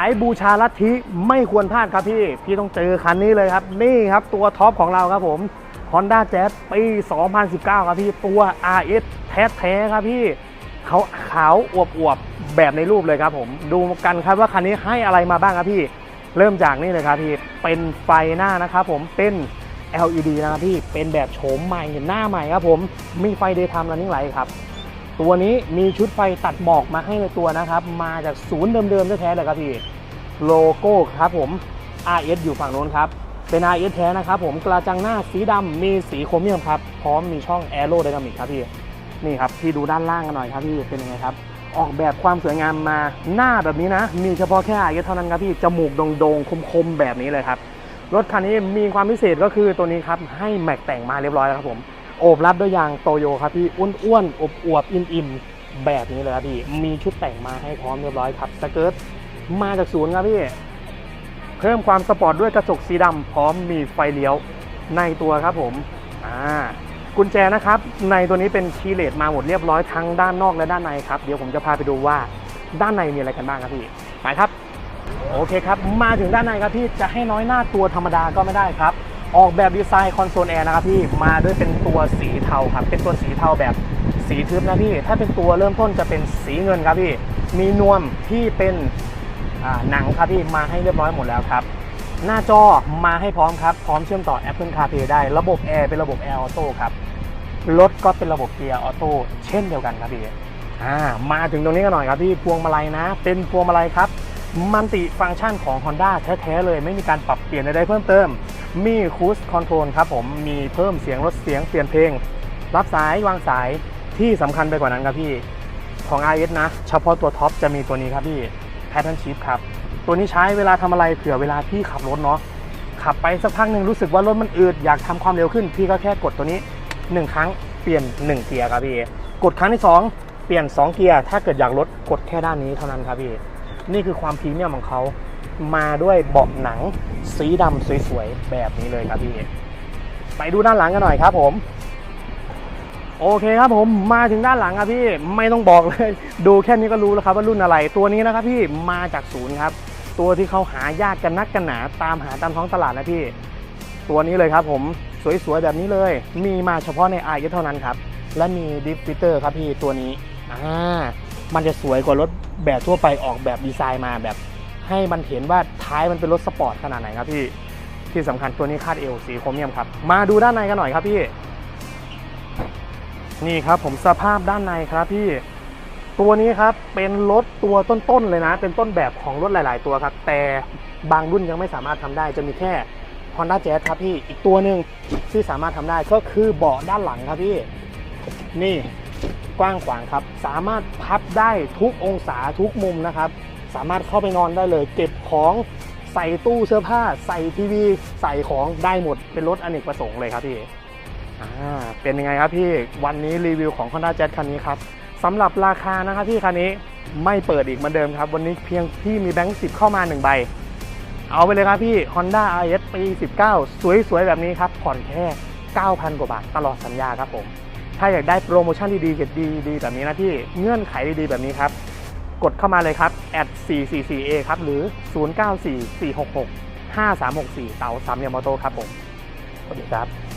ายบูชาลัทธิไม่ควรพลาดครับพี่ พี่ต้องเจอคันนี้เลยครับ นี่ครับตัวท็อปของเราครับผม Honda Jazz ปี 2019 ครับพี่ตัว RS แท้ๆครับพี่เขาขาวอวบๆแบบในรูปเลยครับผม ดูกันครับว่าคันนี้ให้อะไรมาบ้างครับพี่ เริ่มจากนี่เลยครับพี่ เป็นไฟหน้านะครับผมเป็น LED นะครับพี่เป็นแบบโฉมใหม่หน้าใหม่ครับผมมีไฟ Daytime Running Light ครับ ตัวนี้มีชุดไฟตัดหมอกมาให้ในตัวนะครับ มาจากศูนย์เดิมๆแท้ๆเลยครับพี่ โลโก้ครับผม RS อยู่ฝั่งโน้นครับ เป็น RS แท้นะครับผม กระจังหน้าสีดำมีสีโครเมียมครับ พร้อมมีช่อง Aero Dynamic ครับพี่ นี่ครับพี่ดูด้านล่างกันหน่อยครับพี่ เป็นยังไงครับ ออกแบบความสวยงามมาหน้าแบบนี้นะ มีเฉพาะแค่ RS เท่านั้นครับพี่ จมูกโด่งๆ คมๆ แบบนี้เลยครับ รถคันนี้มีความพิเศษก็คือตัวนี้ครับ ให้แม็กแต่งมาเรียบร้อยแล้วครับผม โอบรับด้วยยางโตโยครับพี่อ้วนๆอบอวบๆอิ่มๆแบบนี้เลยครับพี่มีชุดแต่งมาให้พร้อมเรียบร้อยครับสเกิร์ตมาจากศูนย์ครับพี่เพิ่มความสปอร์ตด้วยกระจกสีดำพร้อมมีไฟเลี้ยวในตัวครับผมอ่ากุญแจนะครับ ในตัวนี้เป็นคีเลสมาหมดเรียบร้อยทั้งด้านนอกและด้านในครับเดี๋ยวผมจะพาไปดูว่าด้านในมีอะไรกันบ้างครับพี่ไปครับ โอเคครับ มาถึงด้านในครับพี่จะให้น้อยหน้าตัวธรรมดาก็ไม่ได้ครับ ออกแบบดีไซน์คอนโซลแอร์นะครับพี่มาด้วยเป็นตัวสีเทาครับเป็นตัวสีเทาแบบสีทึบนะพี่ ถ้าเป็นตัวเริ่มต้นจะเป็นสีเงินครับพี่ มีนวมที่เป็นหนังครับพี่มาให้เรียบร้อยหมดแล้วครับ หน้าจอมาให้พร้อมครับ พร้อมเชื่อมต่อ Apple CarPlay ได้ระบบแอร์เป็นระบบแอร์ออโต้ครับรถก็เป็นระบบเกียร์ออโต้เช่นเดียวกันครับพี่มาถึงตรงนี้กันหน่อยครับพี่พวงมาลัยนะ เป็นพวงมาลัยครับ มันติฟังก์ชันของ Honda แท้ๆเลย ไม่มีการปรับเปลี่ยนใดๆเพิ่มเติม มีคูสคอนโทรลครับผมมีเพิ่มเสียงลดเสียงเปลี่ยนเพลง รับสายวางสายที่สำคัญไปกว่านั้นครับพี่ของ RS นะ เฉพาะตัวท็อปจะมีตัวนี้ครับพี่ Pattern Shift ครับ ตัวนี้ใช้เวลาทำอะไรเผื่อเวลาพี่ขับรถเนาะขับไปสักพักหนึ่งรู้สึกว่ารถมันอืดอยากทำความเร็วขึ้น พี่ก็แค่กดตัวนี้ 1 ครั้งเปลี่ยน 1 เกียร์ครับพี่ กดครั้งที่ 2 เปลี่ยน 2 เกียร์ถ้าเกิดอยากลดกดแค่ด้านนี้เท่านั้นครับพี่ นี่คือความพรีเมียมของเขา มาด้วยเบาะหนังสีดำสวยๆ แบบนี้เลยครับพี่ ไปดูด้านหลังกันหน่อยครับผม โอเคครับผมมาถึงด้านหลังครับพี่ไม่ต้องบอกเลย ดูแค่นี้ก็รู้แล้วครับว่ารุ่นอะไร ตัวนี้นะครับพี่มาจากศูนย์ครับ ตัวที่เขาหายากกันนักกันหนาตามหาตามท้องตลาดนะพี่ ตัวนี้เลยครับผมสวยๆแบบนี้เลย มีมาเฉพาะในไอเท่านั้นครับ และมีดิฟฟิเตอร์ครับพี่ตัวนี้อ่า มันจะสวยกว่ารถแบบทั่วไปออกแบบดีไซน์มาแบบ ให้มันเห็นว่าท้ายมันเป็นรถสปอร์ตขนาดไหนครับพี่ที่สำคัญตัวนี้คาดเอวสีโครเมียมครับ มาดูด้านในกันหน่อยครับพี่ นี่ครับผมสภาพด้านในครับพี่ ตัวนี้ครับเป็นรถตัวต้นๆเลยนะ เป็นต้นแบบของรถหลาย ๆ ตัวครับ แต่บางรุ่นยังไม่สามารถทำได้จะมีแค่ Honda Jazz ครับพี่อีกตัวหนึ่งที่สามารถทำได้ก็คือเบาะด้านหลังครับพี่ นี่ กว้างขวางครับ สามารถพับได้ทุกองศาทุกมุมนะครับ สามารถเข้าไปนอนได้เลย เก็บของใส่ตู้เสื้อผ้า ใส่ทีวี ใส่ของได้หมดเป็นรถอเนกประสงค์เลยครับพี่อ่าเป็นยังไงครับพี่วันนี้รีวิวของ Honda Jazz คันนี้ครับสำหรับราคานะครับพี่คันนี้ไม่เปิดอีกเหมือนเดิมครับ วันนี้เพียงพี่มีแบงค์สิบเข้ามา1ใบเอาไปเลยครับพี่ Honda RS ปี 19 สวยๆ แบบนี้ครับ ผ่อนแค่ 9,000 กว่าบาทตลอดสัญญาครับผม ถ้าอยากได้โปรโมชั่นดีๆเกรดดีๆแบบนี้นะพี่เงื่อนไขดีๆแบบนี้ครับกดเข้ามาเลยครับ 444a ครับ หรือ 0944665364 เตาสามยามอโต้ครับผมสวัสดีครับ